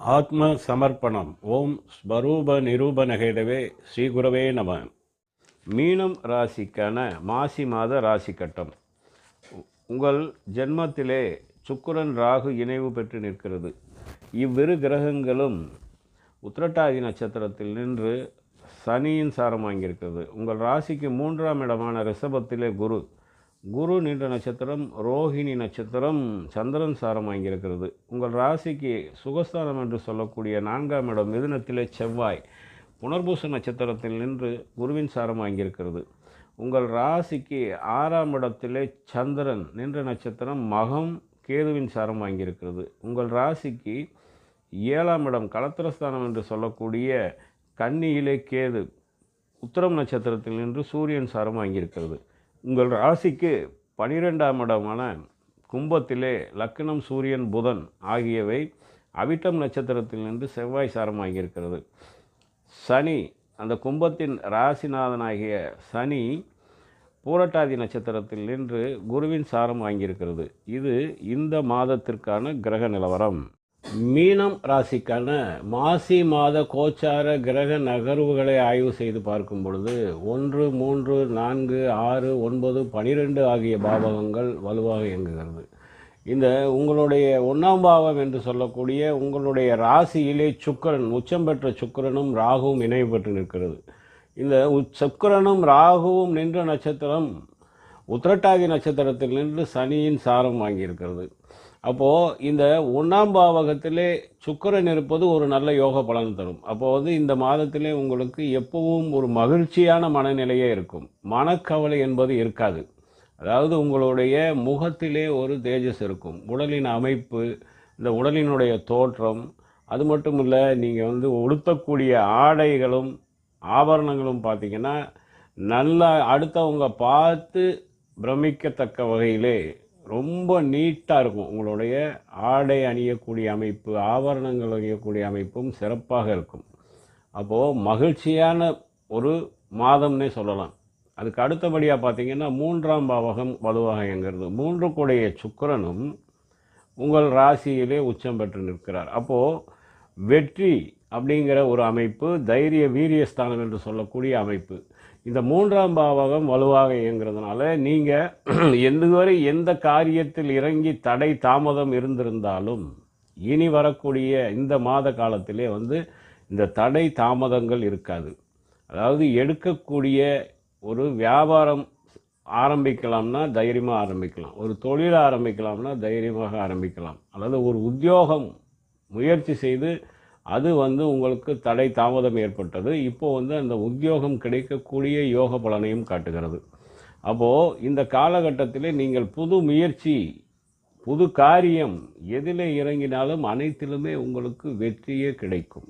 ஆத்ம சமர்ப்பணம் ஓம் ஸ்வரூப நிரூபணகேதவே ஸ்ரீகுரவே நம. மீனம் ராசிக்கான மாசி மாத ராசி கட்டம். உங்கள் ஜென்மத்திலே சுக்கரன் ராகு இணைவு பெற்று நிற்கிறது. இவ்விரு கிரகங்களும் உத்திரட்டாதி நட்சத்திரத்தில் நின்று சனியின் சாரம் வாங்கியிருக்கிறது. உங்கள் ராசிக்கு மூன்றாம் இடமான ரிஷபத்திலே குரு குரு நின்ற நட்சத்திரம் ரோஹிணி நட்சத்திரம் சந்திரன் சாரம் வாங்கியிருக்கிறது. உங்கள் ராசிக்கு சுகஸ்தானம் என்று சொல்லக்கூடிய நான்காம் இடம் மிதுனத்திலே செவ்வாய். புனர்பூச நட்சத்திரத்தில் நின்று குருவின் சாரம் வாங்கியிருக்கிறது. உங்கள் ராசிக்கு ஆறாம் இடத்திலே சந்திரன் நின்ற நட்சத்திரம் மகம் கேதுவின் சாரம் வாங்கியிருக்கிறது. உங்கள் ராசிக்கு ஏழாம் இடம் களத்திரஸ்தானம் என்று சொல்லக்கூடிய கன்னியிலே கேது உத்திரம் நட்சத்திரத்தில் நின்று சூரியன் சாரம் வாங்கியிருக்கிறது. உங்கள் ராசிக்கு பனிரெண்டாம் இடமான கும்பத்திலே லக்னம் சூரியன் புதன் ஆகியவை அவிட்டம் நட்சத்திரத்தில் நின்று செவ்வாய் சாரம் வாங்கியிருக்கிறது சனி அந்த கும்பத்தின் ராசிநாதனாகிய சனி பூரட்டாதி நட்சத்திரத்தில் நின்று குருவின் சாரம் வாங்கியிருக்கிறது. இது இந்த மாதத்திற்கான கிரக நிலவரம். மீனம் ராசிக்கான மாசி மாத கோச்சார கிரக நகர்வுகளை ஆய்வு செய்து பார்க்கும் பொழுது ஒன்று மூன்று நான்கு ஆறு ஒன்பது பனிரெண்டு ஆகிய பாவகங்கள் வலுவாக இயங்குகிறது. இந்த உங்களுடைய ஒன்றாம் பாவம் என்று சொல்லக்கூடிய உங்களுடைய ராசியிலே சுக்கிரன் உச்சம் பெற்ற சுக்கிரனும் ராகுவும் இணைவு பெற்று நிற்கிறது. இந்த சுக்கரனும் சுக்கிரனும் ராகுவும் நின்ற நட்சத்திரம் உத்திரட்டாதி நட்சத்திரத்தில் நின்று சனியின் சாரம் வாங்கியிருக்கிறது. அப்போது இந்த ஒன்றாம் பாவகத்திலே சுக்கரன் இருப்பது ஒரு நல்ல யோக பலன் தரும். அப்போ வந்து இந்த மாதத்திலே உங்களுக்கு எப்பவும் ஒரு மகிழ்ச்சியான மனநிலையே இருக்கும். மனக்கவலை என்பது இருக்காது. அதாவது உங்களுடைய முகத்திலே ஒரு தேஜஸ் இருக்கும். உடலின் அமைப்பு இந்த உடலினுடைய தோற்றம் அது மட்டும் இல்லை நீங்கள் வந்து உடுத்தக்கூடிய ஆடைகளும் ஆபரணங்களும் பார்த்தீங்கன்னா நல்லா அடுத்தவங்க பார்த்து பிரமிக்கத்தக்க வகையிலே ரொம்ப நீட்டாக இருக்கும். உங்களுடைய ஆடை அணியக்கூடிய அமைப்பு ஆபரணங்கள் அணியக்கூடிய அமைப்பும் சிறப்பாக இருக்கும். அப்போது மகிழ்ச்சியான ஒரு மாதம்னே சொல்லலாம். அதுக்கு அடுத்தபடியாக பார்த்தீங்கன்னா மூன்றாம் பாவகம் வலுவாக இயங்குறது மூன்று கூடைய சுக்கரனும் உங்கள் ராசியிலே உச்சம் பெற்று நிற்கிறார். அப்போது வெற்றி அப்படிங்கிற ஒரு அமைப்பு தைரிய வீரியஸ்தானம் என்று சொல்லக்கூடிய அமைப்பு. இந்த மூன்றாம் பாவகம் வலுவாக இயங்குறதுனால நீங்கள் எந்தவரை எந்த காரியத்தில் இறங்கி தடை தாமதம் இருந்திருந்தாலும் இனி வரக்கூடிய இந்த மாத காலத்திலே வந்து இந்த தடை தாமதங்கள் இருக்காது. அதாவது எடுக்கக்கூடிய ஒரு வியாபாரம் ஆரம்பிக்கலாம்னா தைரியமாக ஆரம்பிக்கலாம். ஒரு தொழில் ஆரம்பிக்கலாம்னா தைரியமாக ஆரம்பிக்கலாம். அதாவது ஒரு உத்தியோகம் முயற்சி செய்து அது வந்து உங்களுக்கு தடை தாமதம் ஏற்பட்டது. இப்போ வந்து அந்த உத்தியோகம் கிடைக்கக்கூடிய யோக பலனையும் காட்டுகிறது. அப்போது இந்த காலகட்டத்தில் நீங்கள் புது முயற்சி புது காரியம் எதில் இறங்கினாலும் அனைத்திலுமே உங்களுக்கு வெற்றியே கிடைக்கும்.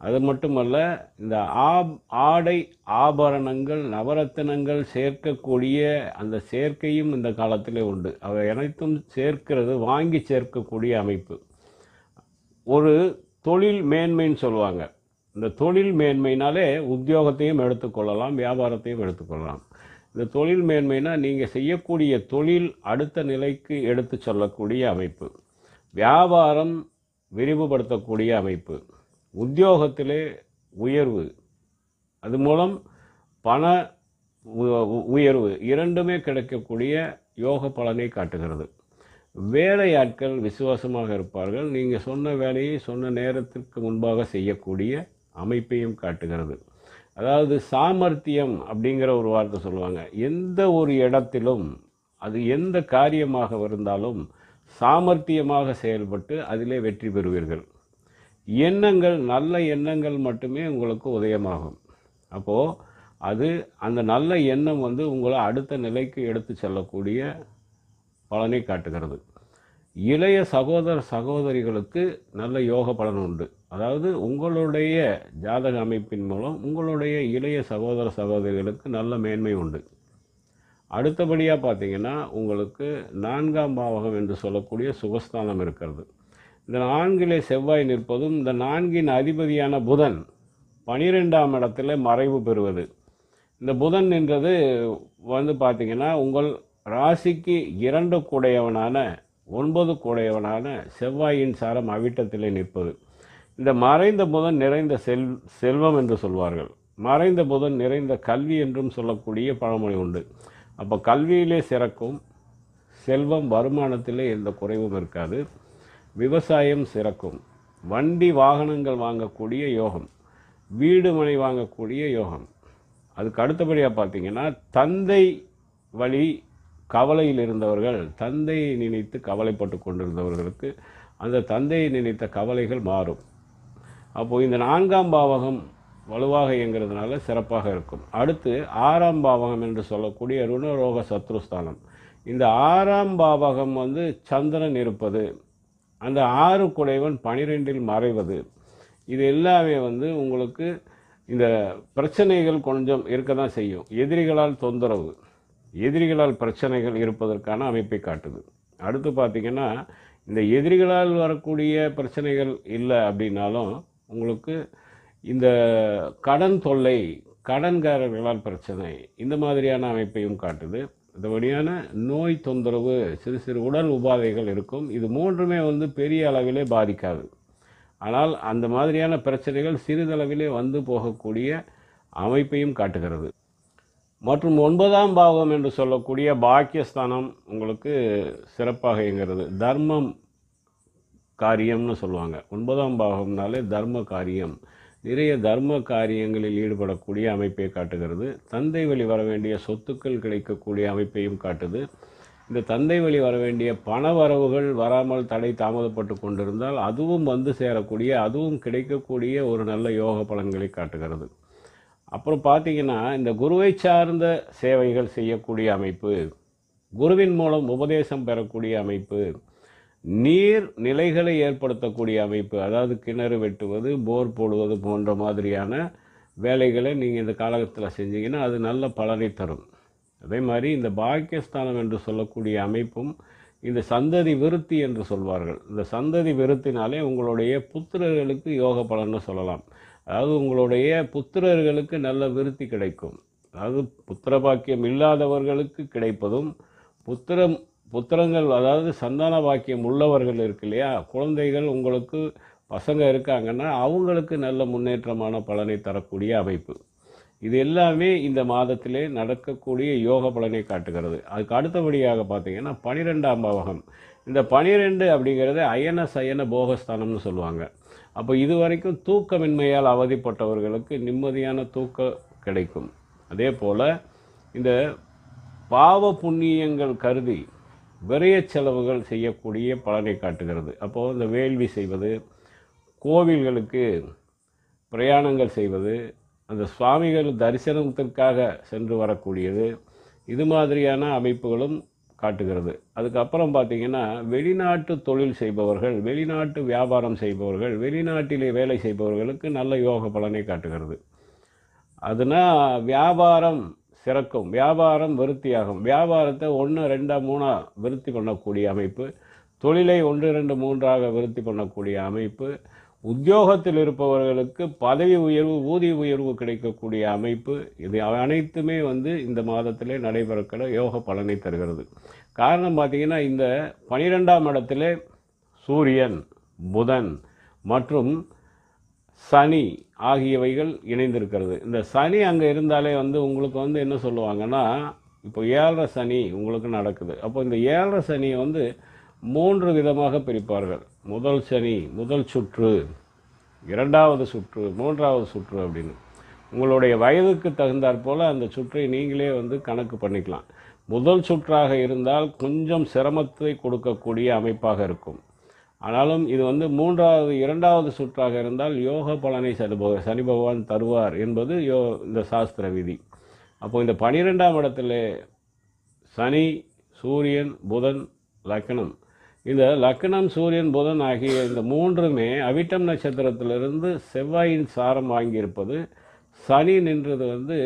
அது மட்டுமல்ல இந்த ஆப் ஆடை ஆபரணங்கள் நவரத்தினங்கள் சேர்க்கக்கூடிய அந்த சேர்க்கையும் இந்த காலத்தில் உண்டு. அவை அனைத்தும் சேர்க்கிறது வாங்கி சேர்க்கக்கூடிய அமைப்பு. ஒரு தொழில் மேன்மைன்னு சொல்லுவாங்க. இந்த தொழில் மேன்மைனாலே உத்தியோகத்தையும் எடுத்துக்கொள்ளலாம் வியாபாரத்தையும் எடுத்துக்கொள்ளலாம். இந்த தொழில் மேன்மைனா நீங்கள் செய்யக்கூடிய தொழில் அடுத்த நிலைக்கு எடுத்து சொல்லக்கூடிய அமைப்பு. வியாபாரம் விரிவுபடுத்தக்கூடிய அமைப்பு. உத்தியோகத்திலே உயர்வு. அது மூலம் பண உ- உயர்வு இரண்டுமே கிடைக்கக்கூடிய யோக பலனை காட்டுகிறது. வேலையாட்கள் விசுவாசமாக இருப்பார்கள். நீங்கள் சொன்ன வேலையை சொன்ன நேரத்திற்கு முன்பாக செய்யக்கூடிய அமைப்பையும் காட்டுகிறது. அதாவது சாமர்த்தியம் அப்படிங்கிற ஒரு வார்த்தை சொல்லுவாங்க. எந்த ஒரு இடத்திலும் அது எந்த காரியமாக இருந்தாலும் சாமர்த்தியமாக செயல்பட்டு அதிலே வெற்றி பெறுவீர்கள். எண்ணங்கள் நல்ல எண்ணங்கள் மட்டுமே உங்களுக்கு உதயமாகும். அப்போது அது அந்த நல்ல எண்ணம் வந்து உங்களை அடுத்த நிலைக்கு எடுத்து செல்லக்கூடிய பலனை காட்டுகிறது. இளைய சகோதர சகோதரிகளுக்கு நல்ல யோக பலன் உண்டு. அதாவது உங்களுடைய ஜாதக அமைப்பின் மூலம் உங்களுடைய இளைய சகோதர சகோதரிகளுக்கு நல்ல மேன்மை உண்டு. அடுத்தபடியாக பார்த்தீங்கன்னா உங்களுக்கு நான்காம் பாவகம் என்று சொல்லக்கூடிய சுகஸ்தானம் இருக்கிறது. இந்த நான்கிலே செவ்வாய் நிற்பதும் இந்த நான்கின் அதிபதியான புதன் பனிரெண்டாம் இடத்துல மறைவு பெறுவது. இந்த புதன் என்றது வந்து பார்த்திங்கன்னா உங்கள் ராசிக்கு இரண்டு கூடையவனான ஒன்பது கூடையவனான செவ்வாயின் சாரம் அவிட்டத்திலே நிற்பது. இந்த மறைந்த புதன் நிறைந்த செல் செல்வம் என்று சொல்வார்கள். மறைந்த புதன் நிறைந்த கல்வி என்றும் சொல்லக்கூடிய பழமொழி உண்டு. அப்போ கல்வியிலே சிறக்கும் செல்வம் வருமானத்திலே எந்த குறைவும் இருக்காது. விவசாயம் சிறக்கும். வண்டி வாகனங்கள் வாங்கக்கூடிய யோகம். வீடு மனை வாங்கக்கூடிய யோகம். அதுக்கு அடுத்தபடியாக பார்த்தீங்கன்னா தந்தை வழி கவலையில் இருந்தவர்கள் தந்தையை நினைத்து கவலைப்பட்டு கொண்டிருந்தவர்களுக்கு அந்த தந்தையை நினைத்த கவலைகள் மாறும். அப்போது இந்த நான்காம் பாவகம் வலுவாக இயங்கிறதுனால சிறப்பாக இருக்கும். அடுத்து ஆறாம் பாவகம் என்று சொல்லக்கூடிய ருணரோக சத்ருஸ்தானம். இந்த ஆறாம் பாவகம் வந்து சந்திரன் இருப்பது அந்த ஆறு குடைவன் பனிரெண்டில் மறைவது இது எல்லாமே வந்து உங்களுக்கு இந்த பிரச்சனைகள் கொஞ்சம் இருக்க தான் செய்யும். எதிரிகளால் தொந்தரவு. எதிரிகளால் பிரச்சனைகள் இருப்பதற்கான அமைப்பை காட்டுது. அடுத்து பார்த்திங்கன்னா இந்த எதிரிகளால் வரக்கூடிய பிரச்சனைகள் இல்லை அப்படின்னாலும் உங்களுக்கு இந்த கடன் தொல்லை கடன்காரர்களால் பிரச்சனை இந்த மாதிரியான அமைப்பையும் காட்டுது. மற்றபடியான நோய் தொந்தரவு சிறு சிறு உடல் உபாதைகள் இருக்கும். இது மூன்றுமே வந்து பெரிய அளவிலே பாதிக்காது. ஆனால் அந்த மாதிரியான பிரச்சனைகள் சிறிதளவிலே வந்து போகக்கூடிய அமைப்பையும் காட்டுகிறது. மற்றும் ஒன்பதாம் பாவம் என்று சொல்லக்கூடிய பாக்கியஸ்தானம் உங்களுக்கு சிறப்பாக இயங்கிறது தர்மம் காரியம்னு சொல்லுவாங்க. ஒன்பதாம் பாகம்னாலே தர்ம காரியம். நிறைய தர்ம காரியங்களில் ஈடுபடக்கூடிய அமைப்பை காட்டுகிறது. தந்தை வழி வர வேண்டிய சொத்துக்கள் கிடைக்கக்கூடிய அமைப்பையும் காட்டுது. இந்த தந்தை வழி வர வேண்டிய பண வரவுகள் வராமல் தடை தாமதப்பட்டு கொண்டிருந்தால் அதுவும் வந்து சேரக்கூடிய அதுவும் கிடைக்கக்கூடிய ஒரு நல்ல யோக பலன்களை காட்டுகிறது. அப்புறம் பார்த்தீங்கன்னா இந்த குருவை சார்ந்த சேவைகள் செய்யக்கூடிய அமைப்பு குருவின் மூலம் உபதேசம் பெறக்கூடிய அமைப்பு நீர் நிலைகளை ஏற்படுத்தக்கூடிய அமைப்பு அதாவது கிணறு வெட்டுவது போர் போடுவது போன்ற மாதிரியான வேலைகளை நீங்கள் இந்த காலகட்டத்தில் செஞ்சீங்கன்னா அது நல்ல பலனை தரும். அதே மாதிரி இந்த பாக்கியஸ்தானம் என்று சொல்லக்கூடிய அமைப்பும் இந்த சந்ததி விருத்தி என்று சொல்வார்கள். இந்த சந்ததி விருத்தினாலே உங்களுடைய புத்திரர்களுக்கு யோக பலன்னு சொல்லலாம். அதாவது உங்களுடைய புத்திரர்களுக்கு நல்ல விருத்தி கிடைக்கும். அதாவது புத்திர பாக்கியம் இல்லாதவர்களுக்கு கிடைப்பதும் புத்திரம் புத்திரங்கள் அதாவது சந்தான பாக்கியம் உள்ளவர்கள் இருக்கு இல்லையா? குழந்தைகள் உங்களுக்கு பசங்க இருக்காங்கன்னா அவங்களுக்கு நல்ல முன்னேற்றமான பலனை தரக்கூடிய அமைப்பு. இது எல்லாமே இந்த மாதத்திலே நடக்கக்கூடிய யோக பலனை காட்டுகிறது. அதுக்கு அடுத்தபடியாக பார்த்தீங்கன்னா பனிரெண்டாம் பாவகம். இந்த பனிரெண்டு அப்படிங்கிறது அயன சயன போகஸ்தானம்னு சொல்லுவாங்க. அப்போ இது வரைக்கும் தூக்கமின்மையால் அவதிப்பட்டவர்களுக்கு நிம்மதியான தூக்கம் கிடைக்கும். அதே போல் இந்த பாவ புண்ணியங்கள் கருதி விரைய செலவுகள் செய்யக்கூடிய பலனை காட்டுகிறது. அப்போது இந்த வேள்வி செய்வது கோவில்களுக்கு பிரயாணங்கள் செய்வது அந்த சுவாமிகள் தரிசனத்திற்காக சென்று வரக்கூடியது இது மாதிரியான அமைப்புகளும் காட்டுகிறது. அதுக்கப்புறம் பார்த்திங்கன்னா வெளிநாட்டு தொழில் செய்பவர்கள் வெளிநாட்டு வியாபாரம் செய்பவர்கள் வெளிநாட்டிலே வேலை செய்பவர்களுக்கு நல்ல யோக பலனை காட்டுகிறது. அதுனா வியாபாரம் சிறக்கும் வியாபாரம் விருத்தியாகும். வியாபாரத்தை ஒன்று ரெண்டாக மூணாக விருத்தி பண்ணக்கூடிய அமைப்பு தொழிலை ஒன்று ரெண்டு மூன்றாக விருத்தி பண்ணக்கூடிய அமைப்பு உத்தியோகத்தில் இருப்பவர்களுக்கு பதவி உயர்வு ஊதிய உயர்வு கிடைக்கக்கூடிய அமைப்பு இது அனைத்துமே வந்து இந்த மாதத்திலே நடைபெறக்கிற யோக பலனை தருகிறது. காரணம் பார்த்திங்கன்னா இந்த பனிரெண்டாம் இடத்துல சூரியன் புதன் மற்றும் சனி ஆகியவைகள் இணைந்திருக்கிறது. இந்த சனி அங்கே இருந்தாலே வந்து உங்களுக்கு வந்து என்ன சொல்லுவாங்கன்னா இப்போ ஏழரை சனி உங்களுக்கு நடக்குது. அப்போ இந்த ஏழரை சனியை வந்து மூன்று விதமாக பிரிப்பார்கள். முதல் சனி முதல் சுற்று இரண்டாவது சுற்று மூன்றாவது சுற்று அப்படின்னு. உங்களுடைய வயதுக்கு தகுந்தாற் போல் அந்த சுற்றை நீங்களே வந்து கணக்கு பண்ணிக்கலாம். முதல் சுற்றாக இருந்தால் கொஞ்சம் சிரமத்தை கொடுக்கக்கூடிய அமைப்பாக இருக்கும். ஆனாலும் இது வந்து மூன்றாவது இரண்டாவது சுற்றாக இருந்தால் யோக பலனை சனி சனி பகவான் தருவார் என்பது யோ இந்த சாஸ்திர விதி. அப்போ இந்த பனிரெண்டாம் இடத்துல சனி சூரியன் புதன் லக்னம் இந்த லக்னம் சூரியன் புதன் ஆகிய இந்த மூன்றுமே அவிட்டம் நட்சத்திரத்திலிருந்து செவ்வாயின் சாரம் வாங்கியிருப்பது சனி நின்றது வந்து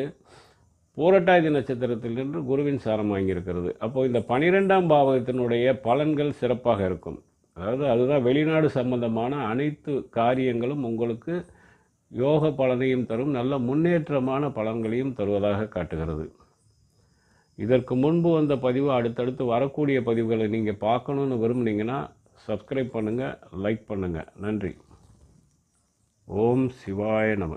பூரட்டாதி நட்சத்திரத்தில் நின்று குருவின் சாரம் வாங்கியிருக்கிறது. அப்போ இந்த பனிரெண்டாம் பாவகத்தினுடைய பலன்கள் சிறப்பாக இருக்கும். அதாவது அதுதான் வெளிநாடு சம்பந்தமான அனைத்து காரியங்களும் உங்களுக்கு யோக பலனையும் தரும் நல்ல முன்னேற்றமான பலன்களையும் தருவதாக காட்டுகிறது. இதற்கு முன்பு வந்த பதிவு அடுத்தடுத்து வரக்கூடிய பதிவுகளை நீங்கள் பார்க்கணுன்னு விரும்புனீங்கன்னா சப்ஸ்கிரைப் பண்ணுங்கள் லைக் பண்ணுங்கள் நன்றி. ஓம் சிவாய நம.